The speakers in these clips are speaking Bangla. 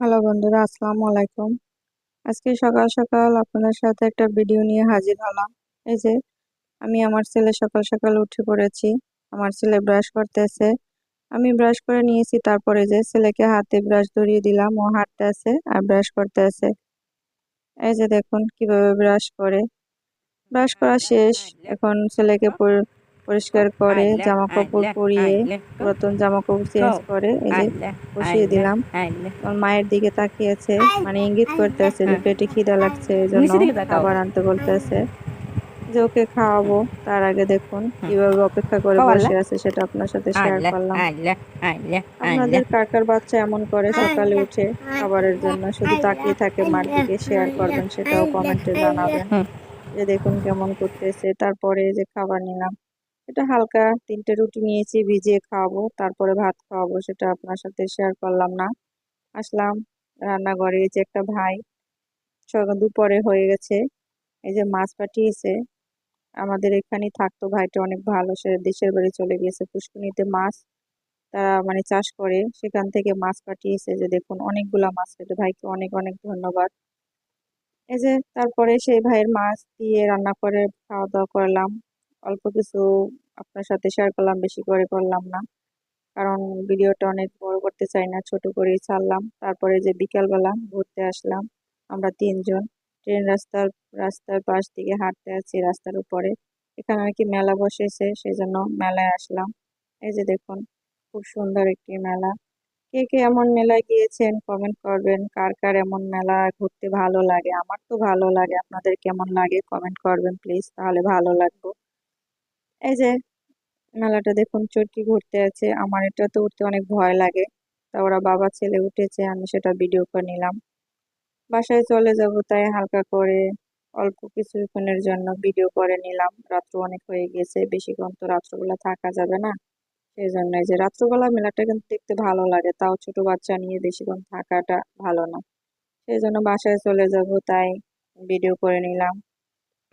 হ্যালো বন্ধুরা, আসসালামু আলাইকুম। আজকে সকাল সকাল আপনাদের সাথে একটা ভিডিও নিয়ে হাজির হলাম। এই যে, আমি আমার ছেলে সকাল সকাল উঠে পড়েছি, আমার ছেলে ব্রাশ করতেছে। আমি ব্রাশ করে নিয়েছি, তারপরে যে ছেলেকে হাতে ব্রাশ ধরিয়ে দিলাম, ও হাঁটতে আছে আর ব্রাশ করতে আছে এই যে দেখুন কীভাবে ব্রাশ করে। ব্রাশ করা শেষ, এখন ছেলেকে পরিষ্কার করে জামা কাপড় পরিয়ে পুরাতন জামা কাপড় চেঞ্জ করে এই যে বসিয়ে দিলাম। মায়ের দিকে তাকিয়েছে মানে ইঙ্গিত করতেছে যে পেটে খিদা লাগছে এই জন্য খাবার আনতে বলতেছে যে ওকে খাওয়াবো তার আগে দেখুন কীভাবে অপেক্ষা করে বসে আছে সেটা আপনার সাথে শেয়ার করলাম। আপনাদের কাকার বাচ্চা এমন করে সকালে উঠে খাবারের জন্য শুধু তাকিয়ে থাকে মার দিকে শেয়ার করবেন সেটাও কমেন্টে জানাবেন। যে দেখুন কেমন করতেছে তারপরে যে খাবার নিলাম। এটা হালকা তিনটে রুটি নিয়েছি, ভিজিয়ে খাওয়াবো, তারপরে ভাত খাওয়াবো, সেটা আপনার সাথে শেয়ার করলাম না। আসলাম রান্নাঘরে, এই যে একটা ভাই দুপুরে হয়ে গেছে, এই যে মাছ পাঠিয়েছে। আমাদের এখানে থাকতো ভাইটা অনেক ভালো, সে দেশের বাড়ি চলে গিয়েছে পুষ্কনিতে মাছ, তারা মানে চাষ করে, সেখান থেকে মাছ পাঠিয়েছে, যে দেখুন অনেকগুলা মাছ পেটে ভাইকে অনেক অনেক ধন্যবাদ। এই যে তারপরে সেই ভাইয়ের মাছ দিয়ে রান্না করে খাওয়া দাওয়া করলাম। অল্প কিছু আপনার সাথে শেয়ার করলাম, বেশি করে করলাম না। কারণ ভিডিওটা অনেক বড় করতে চাই না, ছোট করেই ছাড়লাম। তারপরে যে বিকালবেলা ঘুরতে আসলাম, আমরা তিনজন। ট্রেন রাস্তার রাস্তার পাশ দিকে হাঁটতে আছি রাস্তার উপরে। এখানে নাকি মেলা বসেছে সেই জন্য মেলায় আসলাম। এই যে দেখুন, খুব সুন্দর একটি মেলা। কে কে এমন মেলায় গিয়েছেন কমেন্ট করবেন। কার কার এমন মেলা ঘুরতে ভালো লাগে? আমার তো ভালো লাগে। আপনাদের কেমন লাগে কমেন্ট করবেন প্লিজ তাহলে ভালো লাগবে। এই যে মেলাটা দেখুন, চরকি ঘুরতে আছে। আমার এটা তো উঠতে অনেক ভয় লাগে। তা ওরা বাবা ছেলে উঠেছে, আমি সেটা ভিডিও করে নিলাম। বাসায় চলে যাব, তাই হালকা করে অল্প কিছুক্ষণের জন্য ভিডিও করে নিলাম। রাত্র অনেক হয়ে গেছে, বেশিক্ষণ তো রাত্রবেলা থাকা যাবে না। সেই জন্য যে রাত্রবেলা মেলাটা কিন্তু দেখতে ভালো লাগে, তাও ছোট বাচ্চা নিয়ে বেশিক্ষণ থাকাটা ভালো না। সেই জন্য বাসায় চলে যাব, তাই ভিডিও করে নিলাম।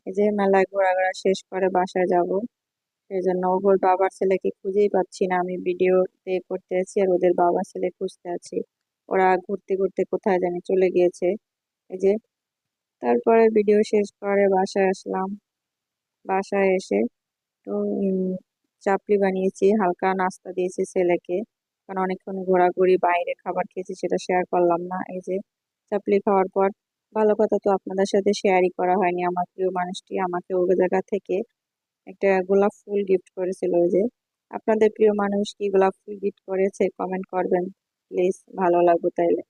এই যে মেলায় ঘোরাঘোরা শেষ করে বাসায় যাব। সেই জন্য ওর বাবার ছেলেকে খুঁজেই পাচ্ছি না। আমি ভিডিওতে করতে আছি আর ওদের বাবার ছেলে খুঁজতে আছি। ওরা ঘুরতে ঘুরতে কোথায় জানি চলে গিয়েছে। এই যে, তারপরে ভিডিও শেষ করে বাসায় আসলাম। বাসায় এসে তো চাপড়ি বানিয়েছি, হালকা নাস্তা দিয়েছি ছেলেকে। কারণ অনেকক্ষণ ঘোরাঘুরি, বাইরে খাবার খেয়েছি সেটা শেয়ার করলাম না। এই যে চাপলি খাওয়ার পর ভালো কথা তো আপনাদের সাথে শেয়ারই করা হয়নি। আমার প্রিয় মানুষটি আমাকে ওই জায়গা থেকে একটা গোলাপ ফুল গিফট করেছিল ওই যে। আপনাদের প্রিয় মানুষ কি গোলাপ ফুল গিফট করেছে? কমেন্ট করবেন। প্লিজ ভালো লাগবে তাইলে।